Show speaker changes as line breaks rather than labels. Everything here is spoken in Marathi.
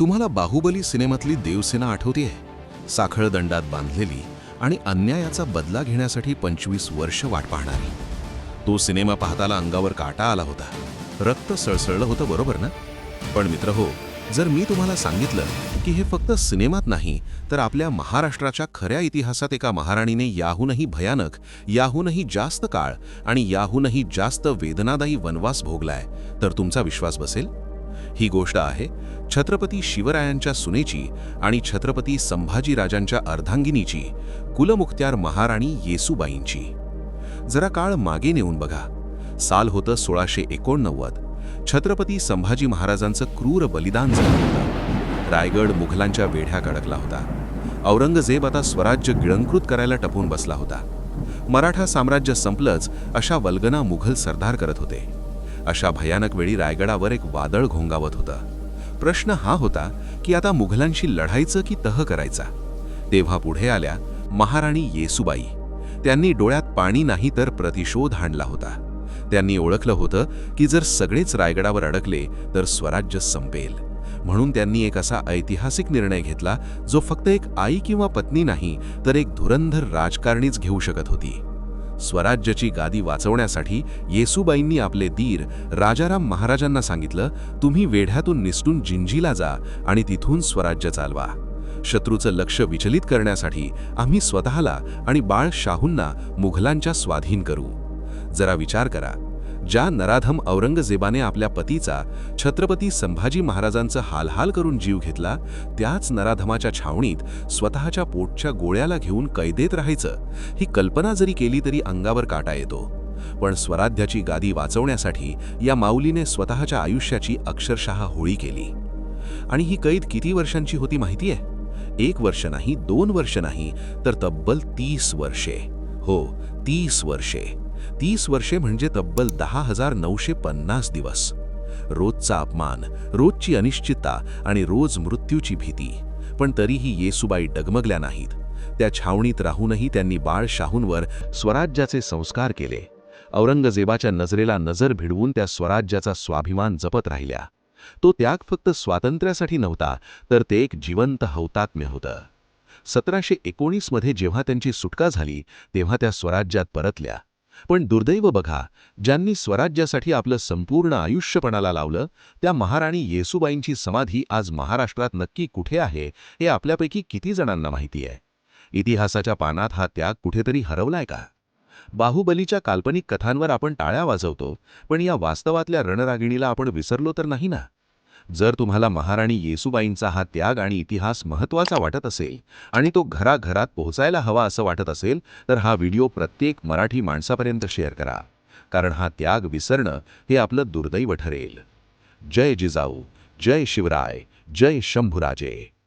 तुम्हाला बाहुबली सिनेमातली देवसेना आठवतीये? साखळदंडात बांधलेली आणि अन्यायाचा बदला घेण्यासाठी पंचवीस वर्ष वाट पाहणारी. तो सिनेमा पाहताला अंगावर काटा आला होता. रक्त सळसळलं होतं बरोबर ना? पण मित्र हो जर मी तुम्हाला सांगितलं की हे फक्त सिनेमात नाही तर आपल्या महाराष्ट्राच्या खऱ्या इतिहासात एका महाराणीने याहूनही भयानक याहूनही जास्त काळ आणि याहूनही जास्त वेदनादायी वनवास भोगलाय तर तुमचा विश्वास बसेल? ही गोष्ट आहे. छत्रपती शिवरायांच्या सुनेची आणि छत्रपती संभाजीराजांच्या अर्धांगिनीची कुलमुख्त्यार महाराणी येसुबाईंची. जरा काळ मागे नेऊन बघा. साल होतं सोळाशे एकोणनव्वद. छत्रपती संभाजी महाराजांचं क्रूर बलिदान झालं होतं. रायगड मुघलांच्या वेढ्यात अडकला होता. औरंगजेब आता स्वराज्य गिळंकृत करायला टपून बसला होता. मराठा साम्राज्य संपलंच अशा वल्गना मुघल सरदार करत होते. अशा भयानक वेळी रायगडावर एक वादळ घोंगावत होतं. प्रश्न हा होता की आता मुघलांशी लढायचं की तह करायचा? तेव्हा पुढे आल्या महाराणी येसूबाई. त्यांनी डोळ्यात पाणी नाही तर प्रतिशोध आणला होता. त्यांनी ओळखलं होतं की जर सगळेच रायगडावर अडकले तर स्वराज्य संपेल. म्हणून त्यांनी एक असा ऐतिहासिक निर्णय घेतला जो फक्त एक आई किंवा पत्नी नाही तर एक धुरंधर राजकारणीच घेऊ शकत होती. स्वराज्याची गादी वाचवण्यासाठी येसुबाईंनी आपले दीर राजाराम महाराजांना सांगितलं तुम्ही वेढ्यातून निसटून जिंजीला जा आणि तिथून स्वराज्य चालवा. शत्रूचं लक्ष विचलित करण्यासाठी आम्ही स्वतःला आणि बाळ शाहूंना मुघलांच्या स्वाधीन करू. जरा विचार करा. ज्या नराधम औरंगजेबाने आपल्या पतीचा छत्रपती संभाजी महाराजांचा हालहाल करून जीव घेतला त्याच नराधमाच्या छावणीत स्वतःच्या पोटच्या गोळ्याला घेऊन कैदेत राहायचं ही कल्पना जरी केली तरी अंगावर काटा येतो. पण स्वराध्याची गादी वाचवण्यासाठी या माऊलीने स्वतःच्या आयुष्याची अक्षरशः होळी केली. आणि ही कैद किती वर्षांची होती माहितीये? एक वर्ष नाही दोन वर्ष नाही तर तब्बल तीस वर्षे. हो तीस वर्षे. तीस वर्षे म्हणजे तब्बल दहा हजार नऊशे पन्नास दिवस. रोजचा अपमान रोजची अनिश्चितता आणि रोज मृत्यूची भीती. पण तरीही येसुबाई डगमगल्या नाहीत. त्या छावणीत राहूनही त्यांनी बाळ शाहूंवर स्वराज्याचे संस्कार केले. औरंगजेबाच्या नजरेला नजर भिडवून त्या स्वराज्याचा स्वाभिमान जपत राहिल्या. तो त्याग फक्त स्वातंत्र्यासाठी नव्हता तर ते एक जिवंत हौतात्म्य होतं. सतराशे एकोणीसमध्ये जेव्हा त्यांची सुटका झाली तेव्हा त्या स्वराज्यात परतल्या. पण दुर्दैव बघा ज्यांनी स्वराज्यासाठी आपलं संपूर्ण आयुष्यपणाला लावलं त्या महाराणी येसूबाईंची समाधी आज महाराष्ट्रात नक्की कुठे आहे हे आपल्यापैकी किती जणांना माहिती आहे? इतिहासाच्या पानात हा त्याग कुठेतरी हरवलाय का? बाहुबलीच्या काल्पनिक कथांवर आपण टाळ्या वाजवतो पण या वास्तवातल्या रणरागिणीला आपण विसरलो तर नाही ना? जर तुम्हाला महाराणी येसूबाईंचा हा त्याग आणि इतिहास महत्त्वाचा वाटत असेल आणि तो घराघरात पोहोचायला हवा असं वाटत असेल तर हा व्हिडिओ प्रत्येक मराठी माणसापर्यंत शेअर करा. कारण हा त्याग विसरणं हे आपलं दुर्दैव ठरेल. जय जिजाऊ जय शिवराय जय शंभूराजे.